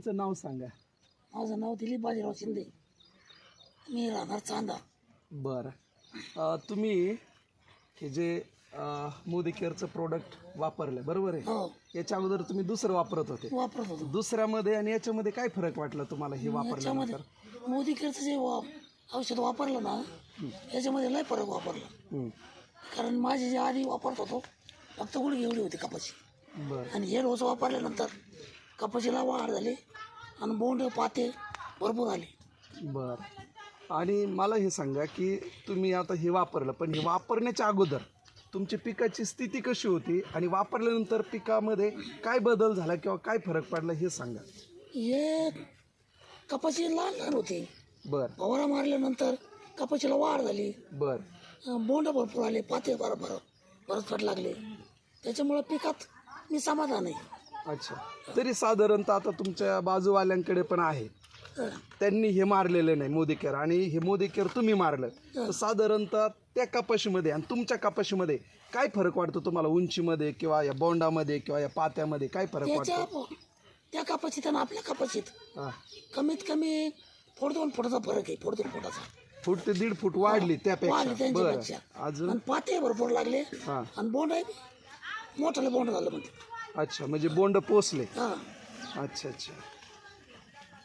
तुमचं नाव सांगा. माझं नाव दिलीप बाजीराव शिंदे. मी राहणार चांदा. बरं. अं, तुम्ही हे जे अं, मोदी केअरचं प्रोडक्ट वापरलं बरोबर आहे? हो. याच्या अगोदर तुम्ही दुसरं वापरत होते. वापरत होतो. दुसऱ्यामध्ये आणि याच्यामध्ये काय फरक वाटला तुम्हाला हे वापरल्यानंतर? मोदी केअरचं जे वा औषध वापरलं ना याच्यामध्ये लय फरक वापरला. हं, कारण माझी जे आधी वापरत होतो फक्त गुडघे एवढी होती कपाशी. बरं. आणि हे रोज वापरल्यानंतर कपाशीला वाढ झाली आणि बोंड पाते भरपूर आले बरं. आणि मला हे सांगा की तुम्ही आता हे वापरलं पण हे वापरण्याच्या अगोदर तुमची पिकाची स्थिती कशी होती आणि वापरल्यानंतर पिकामध्ये काय बदल झाला किंवा काय फरक पडला हे सांगा. हे कपाशी लहान लहान होती. बरं. फवारा मारल्यानंतर कपाशीला वाढ झाली. बरं. बोंड भरपूर आले पाते बरोबर परत लागले. त्याच्यामुळं पिकात मी समाधान आहे. अच्छा. तरी साधारणतः आता तुमच्या बाजूवाल्यांकडे पण आहे. त्यांनी हे मारलेलं नाही मोदी केअर आणि हे मोदी केअर तुम्ही मारलं. तर साधारणतः त्या कपाशीमध्ये आणि तुमच्या कपाशीमध्ये काय फरक वाटतो तुम्हाला? उंचीमध्ये किंवा या बोंडामध्ये किंवा या पात्यामध्ये काय फरक त्याच्या वाटतो? त्या कपाशीत आणि आपल्या कपाशीत हा. कमीत कमी फोड दोन फुटाचा फरक आहे फोड दोन फुटाचा. फूट ते दीड फूट वाढली वाढली त्यापेक्षा. बरं त्यांच्यापेक्षा. अजून? आणि पाते भरपूर लागले. हा. आणि बोंड आहे मोठाले बोंड झालं म्हणते. अच्छा म्हणजे बोंड पोचले हा. अच्छा अच्छा.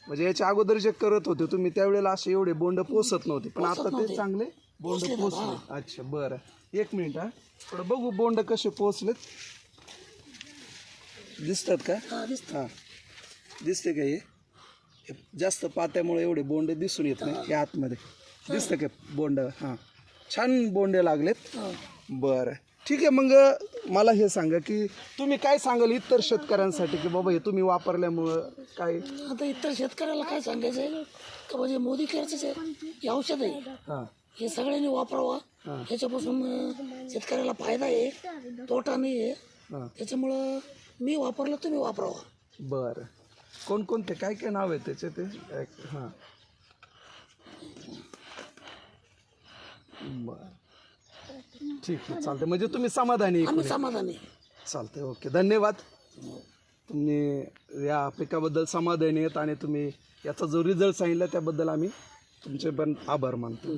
म्हणजे याच्या अगोदर जे करत होते तुम्ही त्यावेळेला असे एवढे बोंड पोचत नव्हते पण आता ते नव्हते. चांगले बोंड पोचले अच्छा बरं. एक मिनिट हा. थोडं बघू बोंड कसे पोचलेत दिसतात का? हा दिसत हां. दिसते का हे? हे जास्त पात्यामुळे एवढे बोंडे दिसून येत नाही या आतमध्ये. दिसतं का बोंड? हां. छान बोंडे लागलेत. बरं. ठीक आहे मग मला हे सांगा की तुम्ही काय सांगाल इतर शेतकऱ्यांसाठी की बाबा हे तुम्ही वापरल्यामुळं काय? आता इतर शेतकऱ्याला काय सांगायचं आहे? का म्हणजे मोदी केअरचं जे हे औषध आहे. हां. हे सगळ्यांनी वापरावा. ह्याच्यापासून अं, शेतकऱ्याला फायदा आहे. तोटा नाही आहे. हां. त्याच्यामुळं मी वापरलं तुम्ही वापरावा. बरं. कोणकोणते काय काय नाव आहे त्याचे ते? एक- हां. बरं. ठीक आहे चालतंय. म्हणजे तुम्ही समाधानी आहे आम्ही समाधानी आहे. चालतंय ओके. धन्यवाद. तुम्ही या पिकाबद्दल समाधानी आहेत आणि तुम्ही याचा जो रिझल्ट सांगितला त्याबद्दल आम्ही तुमचे पण आभार मानतो.